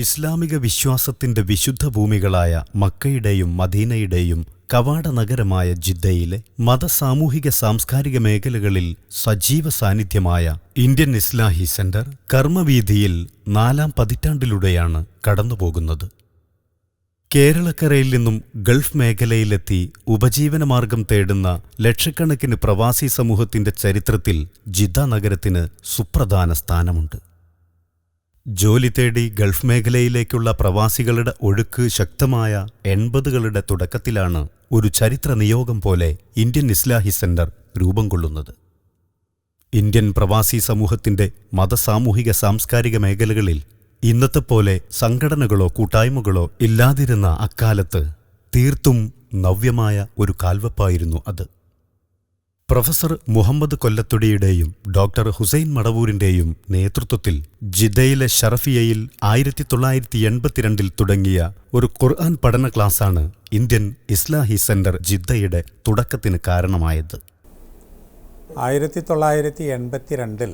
ഇസ്ലാമിക വിശ്വാസത്തിന്റെ വിശുദ്ധ ഭൂമികളായ മക്കയുടെയും മദീനയുടെയും കവാട നഗരമായ ജിദ്ദയിലെ മതസാമൂഹിക സാംസ്കാരിക മേഖലകളിൽ സജീവ സാന്നിധ്യമായ ഇന്ത്യൻ ഇസ്ലാഹി സെന്റർ കർമ്മവീതിയിൽ നാലാം പതിറ്റാണ്ടിലൂടെയാണ് കടന്നുപോകുന്നത്. കേരളക്കരയിൽ നിന്നും ഗൾഫ് മേഖലയിലെത്തി ഉപജീവനമാർഗം തേടുന്ന ലക്ഷക്കണക്കിന് പ്രവാസി സമൂഹത്തിന്റെ ചരിത്രത്തിൽ ജിദ്ദ നഗരത്തിന് സുപ്രധാന സ്ഥാനമുണ്ട്. ജോലി തേടി ഗൾഫ് മേഖലയിലേക്കുള്ള പ്രവാസികളുടെ ഒഴുക്ക് ശക്തമായ എൺപതുകളുടെ തുടക്കത്തിലാണ് ഒരു ചരിത്ര നിയോഗം പോലെ ഇന്ത്യൻ ഇസ്ലാഹി സെന്റർ രൂപം കൊള്ളുന്നത്. ഇന്ത്യൻ പ്രവാസി സമൂഹത്തിന്റെ മതസാമൂഹിക സാംസ്കാരിക മേഖലകളിൽ ഇന്നത്തെ പോലെ സംഘടനകളോ കൂട്ടായ്മകളോ ഇല്ലാതിരുന്ന അക്കാലത്ത് തീർത്തും നവ്യമായ ഒരു കാൽവപ്പായിരുന്നു അത്. പ്രൊഫസർ മുഹമ്മദ് കൊല്ലത്തുടിയുടെയും ഡോക്ടർ ഹുസൈൻ മടവൂരിന്റെയും നേതൃത്വത്തിൽ ജിദ്ദയിലെ ഷറഫിയയിൽ ആയിരത്തി തൊള്ളായിരത്തി എൺപത്തിരണ്ടിൽ തുടങ്ങിയ ഒരു ഖുർആൻ പഠന ക്ലാസ്സാണ് ഇന്ത്യൻ ഇസ്ലാഹി സെന്റർ ജിദ്ദയുടെ തുടക്കത്തിന് കാരണമായത്. ആയിരത്തി തൊള്ളായിരത്തി എൺപത്തിരണ്ടിൽ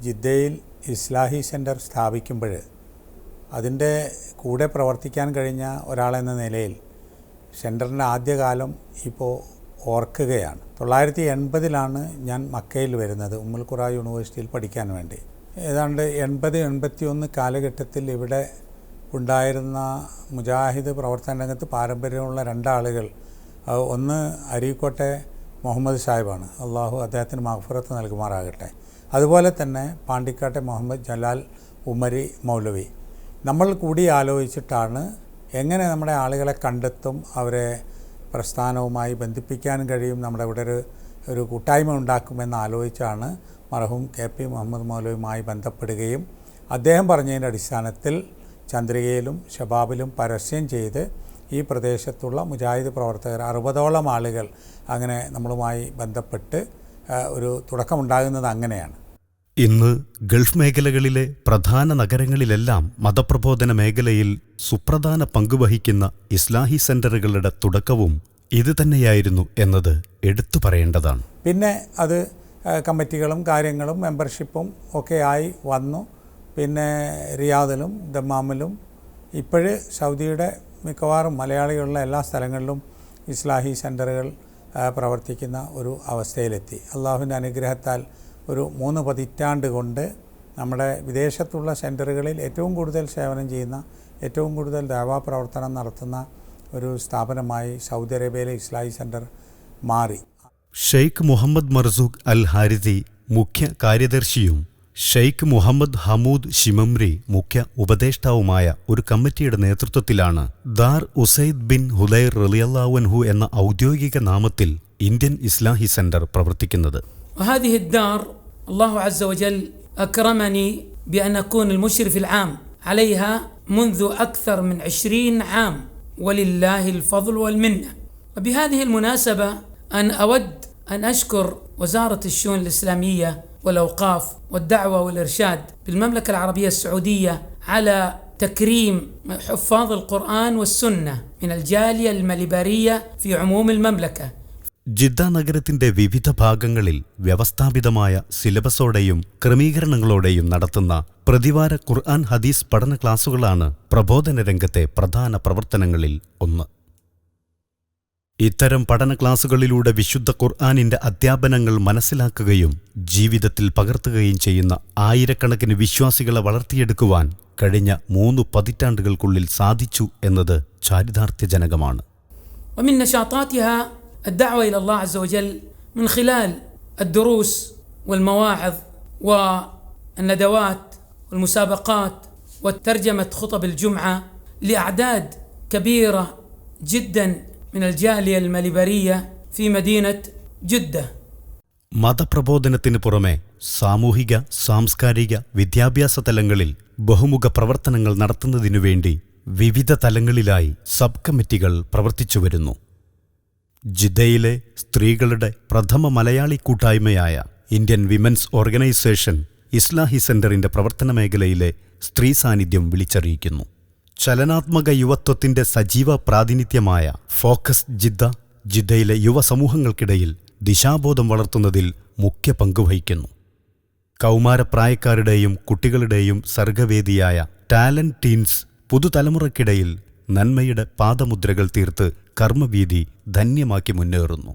ജിദ്ദയിൽ ഇസ്ലാഹി സെന്റർ സ്ഥാപിക്കുമ്പോൾ അതിന്റെ കൂടെ പ്രവർത്തിക്കാൻ കഴിഞ്ഞ ഒരാളെന്ന നിലയിൽ സെന്ററിന്റെ ആദ്യകാലം ഇപ്പോൾ ഓർക്കുകയാണ്. തൊള്ളായിരത്തി എൺപതിലാണ് ഞാൻ മക്കയിൽ വരുന്നത് ഉമ്മൽഖുറ യൂണിവേഴ്സിറ്റിയിൽ പഠിക്കാൻ വേണ്ടി. ഏതാണ്ട് എൺപത് എൺപത്തി ഒന്ന് കാലഘട്ടത്തിൽ ഇവിടെ ഉണ്ടായിരുന്ന മുജാഹിദ് പ്രവർത്തന രംഗത്ത് പാരമ്പര്യമുള്ള രണ്ടാളുകൾ ഒന്ന് അരീക്കോട്ടെ മുഹമ്മദ് സാഹിബാണ്. അള്ളാഹു അദ്ദേഹത്തിന് മഹഫുറത്ത് നൽകുമാറാകട്ടെ. അതുപോലെ തന്നെ പാണ്ടിക്കാട്ടെ മുഹമ്മദ് ജലാൽ ഉമരി മൗലവി. നമ്മൾ കൂടി ആലോചിച്ചിട്ടാണ് എങ്ങനെ നമ്മുടെ ആളുകളെ കണ്ടെത്തും അവരെ പ്രസ്ഥാനവുമായി ബന്ധിപ്പിക്കാൻ കഴിയും നമ്മുടെ ഇവിടെ ഒരു ഒരു കൂട്ടായ്മ ഉണ്ടാക്കുമെന്ന് ആലോചിച്ചാണ് മർഹൂം കെ പി മുഹമ്മദ് മൗലവിയുമായി ബന്ധപ്പെടുകയും അദ്ദേഹം പറഞ്ഞതിന്റെ അടിസ്ഥാനത്തിൽ ചന്ദ്രികയിലും ഷബാബിലും പരസ്യം ചെയ്ത് ഈ പ്രദേശത്തുള്ള മുജാഹിദ് പ്രവർത്തകർ അറുപതോളം ആളുകൾ അങ്ങനെ നമ്മളുമായി ബന്ധപ്പെട്ട് ഒരു തുടക്കമുണ്ടാകുന്നത് അങ്ങനെയാണ്. ഇന്ന് ഗൾഫ് മേഖലകളിലെ പ്രധാന നഗരങ്ങളിലെല്ലാം മതപ്രബോധന മേഖലയിൽ സുപ്രധാന പങ്കുവഹിക്കുന്ന ഇസ്ലാഹി സെന്ററുകളുടെ തുടക്കവും ഇത് തന്നെയായിരുന്നു എന്നത് എടുത്തു പറയേണ്ടതാണ്. പിന്നെ അത് കമ്മിറ്റികളും കാര്യങ്ങളും മെമ്പർഷിപ്പും ഒക്കെ ആയി വന്നു. പിന്നെ റിയാദിലും ദമ്മാമിലും ഇപ്പോഴ് സൗദിയുടെ മിക്കവാറും മലയാളികളുള്ള എല്ലാ സ്ഥലങ്ങളിലും ഇസ്ലാഹി സെന്ററുകൾ പ്രവർത്തിക്കുന്ന ഒരു അവസ്ഥയിലെത്തി. അള്ളാഹുവിന്റെ അനുഗ്രഹത്താൽ ഒരു മൂന്ന് പതിറ്റാണ്ട് കൊണ്ട് നമ്മുടെ വിദേശത്തുള്ള സെന്ററുകളിൽ ഏറ്റവും കൂടുതൽ സേവനം ചെയ്യുന്ന ഏറ്റവും കൂടുതൽ പ്രവർത്തനം നടത്തുന്ന ഒരു സ്ഥാപനമായി സൗദി അറേബ്യയിലെ ഇസ്ലാഹി സെന്റർ മാറി. Sheikh Muhammad Marzooq Al Haridi മുഖ്യ കാര്യദർശിയും ഷെയ്ഖ് മുഹമ്മദ് ഹമൂദ് ഷിമംരി മുഖ്യ ഉപദേഷ്ടാവുമായ ഒരു കമ്മിറ്റിയുടെ നേതൃത്വത്തിലാണ് ദാർ ഉസൈദ് ബിൻ ഹുദൈർ റലിയല്ലാവൻഹു എന്ന ഔദ്യോഗിക നാമത്തിൽ ഇന്ത്യൻ ഇസ്ലാഹി സെന്റർ പ്രവർത്തിക്കുന്നത്. وهذه الدار الله عز وجل أكرمني بأن أكون المشرف العام. عليها منذ أكثر من عشرين عام. ولله الفضل والمنة. وبهذه المناسبة أن أود أن أشكر وزارة الشؤون الإسلامية والأوقاف والدعوة والإرشاد بالمملكة العربية السعودية على تكريم حفاظ القرآن والسنة من الجالية المليبارية في عموم المملكة. ജിദ്ദ നഗരത്തിന്റെ വിവിധ ഭാഗങ്ങളിൽ വ്യവസ്ഥാപിതമായ സിലബസോടെയും ക്രമീകരണങ്ങളോടെയും നടത്തുന്ന പ്രതിവാര ഖുർആൻ ഹദീസ് പഠന ക്ലാസുകളാണ് പ്രബോധന രംഗത്തെ പ്രധാന പ്രവർത്തനങ്ങളിൽ ഒന്ന്. ഇത്തരം പഠന ക്ലാസുകളിലൂടെ വിശുദ്ധ ഖുർആാനിന്റെ അധ്യാപനങ്ങൾ മനസ്സിലാക്കുകയും ജീവിതത്തിൽ പകർത്തുകയും ചെയ്യുന്ന ആയിരക്കണക്കിന് വിശ്വാസികളെ വളർത്തിയെടുക്കുവാൻ കഴിഞ്ഞ മൂന്ന് പതിറ്റാണ്ടുകൾക്കുള്ളിൽ സാധിച്ചു എന്നത് ചാരിതാർത്ഥ്യജനകമാണ്. ومن نشاطاتها الدعوة إلى الله عز وجل من خلال الدروس والمواعظ والندوات والمسابقات وترجمة خطب الجمعة لأعداد كبيرة جدا من الجالية المليبرية في مدينة جدة മതപ്രബോധനത്തിന് പുറമെ സാമൂഹിക സാംസ്കാരിക വിദ്യാഭ്യാസ തലങ്ങളിൽ ബഹുമുഖ പ്രവർത്തനങ്ങൾ നടത്തുന്നതിനുവേണ്ടി വിവിധ തലങ്ങളിലായി സബ് കമ്മിറ്റികൾ പ്രവർത്തിച്ചുവരുന്നു ജിദ്ദയിലെ സ്ത്രീകളുടെ പ്രഥമ മലയാളി കൂട്ടായ്മയായ ഇന്ത്യൻ വിമൻസ് ഓർഗനൈസേഷൻ ഇസ്ലാഹി സെന്ററിന്റെ പ്രവർത്തന മേഖലയിലെ സ്ത്രീ സാന്നിധ്യം വിളിച്ചറിയിക്കുന്നു. ചലനാത്മക യുവത്വത്തിന്റെ സജീവ പ്രാതിനിധ്യമായ ഫോക്കസ് ജിദ്ദ ജിദ്ദയിലെ യുവസമൂഹങ്ങൾക്കിടയിൽ ദിശാബോധം വളർത്തുന്നതിൽ മുഖ്യ പങ്കുവഹിക്കുന്നു കൗമാരപ്രായക്കാരുടെയും കുട്ടികളുടെയും സർഗവേദിയായ ടാലന്റ് ടീൻസ് പുതുതലമുറയ്ക്കിടയിൽ നന്മയുടെ പാദമുദ്രകൾ തീർത്ത് കർമ്മവീതി ധന്യമാക്കി മുന്നേറുന്നു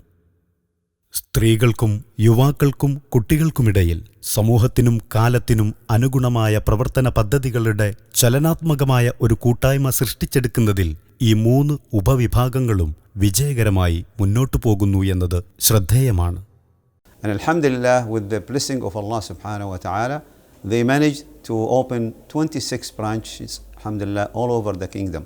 സ്ത്രീകൾക്കും യുവാക്കൾക്കും കുട്ടികൾക്കുമിടയിൽ സമൂഹത്തിനും കാലത്തിനും അനുഗുണമായ പ്രവർത്തന പദ്ധതികളുടെ ചലനാത്മകമായ ഒരു കൂട്ടായ്മ സൃഷ്ടിച്ചെടുക്കുന്നതിൽ ഈ മൂന്ന് ഉപവിഭാഗങ്ങളും വിജയകരമായി മുന്നോട്ടു പോകുന്നു എന്നത് ശ്രദ്ധേയമാണ് And Alhamdulillah, with the blessing of Allah subhanahu wa ta'ala, they managed to open 26 branches, Alhamdulillah, all over the kingdom.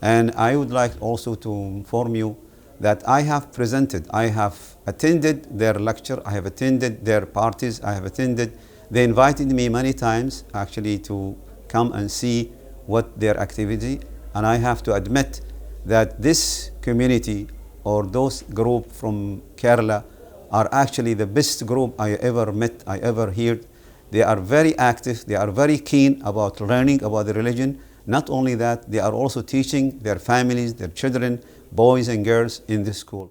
And I would like also to inform you that I have presented, I have attended their lecture, I have attended their parties, I have attended, they invited me many times actually to come and see what their activity, and I have to admit that this community or those group from Kerala are actually the best group I ever met, I ever heard. They are very active, they are very keen about learning about the religion. Not only that, they are also teaching their families, their children, boys and girls in this school.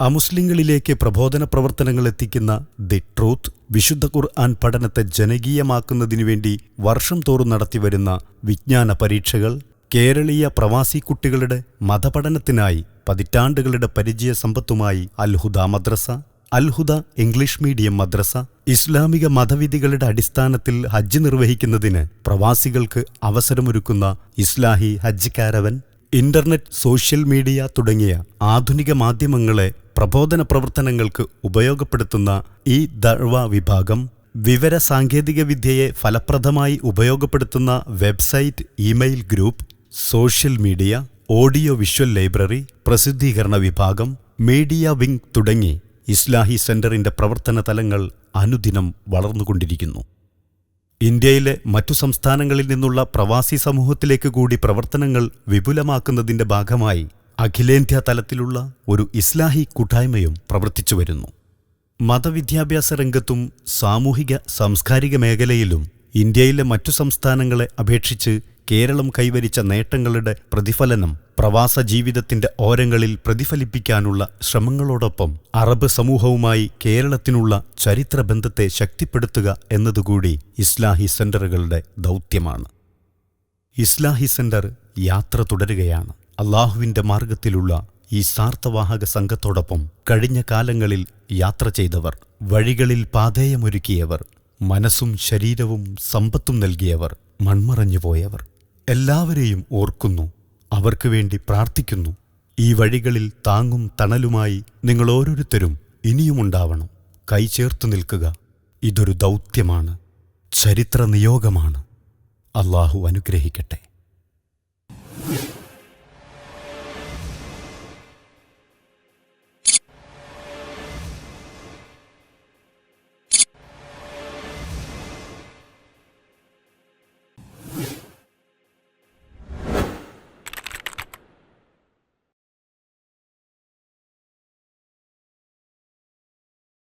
അമുസ്ലിങ്ങളിലേക്ക് പ്രബോധന പ്രവർത്തനങ്ങൾ എത്തിക്കുന്ന the truth വിശുദ്ധ ഖുർആൻ പഠനത്തെ ജനകീയമാക്കുന്നതിനു വേണ്ടി വർഷം തോറും നടത്തിവരുന്ന വിജ്ഞാന പരീക്ഷകൾ കേരളീയ പ്രവാസി കുട്ടികളുടെ മതപഠനത്തിനായി പതിറ്റാണ്ടുകളുടെ പരിചയ സമ്പത്തുമായി അൽഹുദ മദ്രസ അൽഹുദ ഇംഗ്ലീഷ് മീഡിയം മദ്രസ ഇസ്ലാമിക മതവിധികളുടെ അടിസ്ഥാനത്തിൽ ഹജ്ജ് നിർവഹിക്കുന്നതിന് പ്രവാസികൾക്ക് അവസരമൊരുക്കുന്ന Islahi Hajj caravan internet social media തുടങ്ങിയ ആധുനിക മാധ്യമങ്ങളെ പ്രബോധന പ്രവർത്തനങ്ങൾക്ക് ഉപയോഗപ്പെടുത്തുന്ന ഈ ദഴ്വ വിഭാഗം വിവര സാങ്കേതിക വിദ്യയെ ഫലപ്രദമായി ഉപയോഗപ്പെടുത്തുന്ന website email group social media audio visual library പ്രസിദ്ധീകരണ വിഭാഗം മീഡിയ വിംഗ് തുടങ്ങി ഇസ്ലാഹി സെന്ററിന്റെ പ്രവർത്തന തലങ്ങൾ അനുദിനം വളർന്നുകൊണ്ടിരിക്കുന്നു. ഇന്ത്യയിലെ മറ്റു സംസ്ഥാനങ്ങളിൽ നിന്നുള്ള പ്രവാസി സമൂഹത്തിലേക്ക് കൂടി പ്രവർത്തനങ്ങൾ വിപുലമാക്കുന്നതിന്റെ ഭാഗമായി അഖിലേന്ത്യാ തലത്തിലുള്ള ഒരു ഇസ്ലാഹി കൂട്ടായ്മയും പ്രവർത്തിച്ചു വരുന്നു. മതവിദ്യാഭ്യാസ രംഗത്തും സാമൂഹിക സാംസ്കാരിക മേഖലയിലും ഇന്ത്യയിലെ മറ്റു സംസ്ഥാനങ്ങളെ അപേക്ഷിച്ച് കേരളം കൈവരിച്ച നേട്ടങ്ങളുടെ പ്രതിഫലനം പ്രവാസ ജീവിതത്തിന്റെ ഓരങ്ങളിൽ പ്രതിഫലിപ്പിക്കാനുള്ള ശ്രമങ്ങളോടൊപ്പം അറബ് സമൂഹവുമായി കേരളത്തിനുള്ള ചരിത്രബന്ധത്തെ ശക്തിപ്പെടുത്തുക എന്നതുകൂടി ഇസ്ലാഹി സെന്ററുകളുടെ ദൗത്യമാണ്. ഇസ്ലാഹി സെന്റർ യാത്ര തുടരുകയാണ്. അള്ളാഹുവിന്റെ മാർഗത്തിലുള്ള ഈ സാർത്ഥവാഹക സംഘത്തോടൊപ്പം കഴിഞ്ഞ കാലങ്ങളിൽ യാത്ര ചെയ്തവർ വഴികളിൽ പാതേയമൊരുക്കിയവർ മനസ്സും ശരീരവും സമ്പത്തും നൽകിയവർ മൺമറഞ്ഞുപോയവർ. എല്ലാവരെയും ഓർക്കുന്നു അവർക്ക് വേണ്ടി പ്രാർത്ഥിക്കുന്നു. ഈ വഴികളിൽ താങ്ങും തണലുമായി നിങ്ങൾ ഓരോരുത്തരും ഇനിയുമുണ്ടാവണം കൈചേർത്തു നിൽക്കുക. ഇതൊരു ദൗത്യമാണ്. ചരിത്ര നിയോഗമാണ് അള്ളാഹു അനുഗ്രഹിക്കട്ടെ.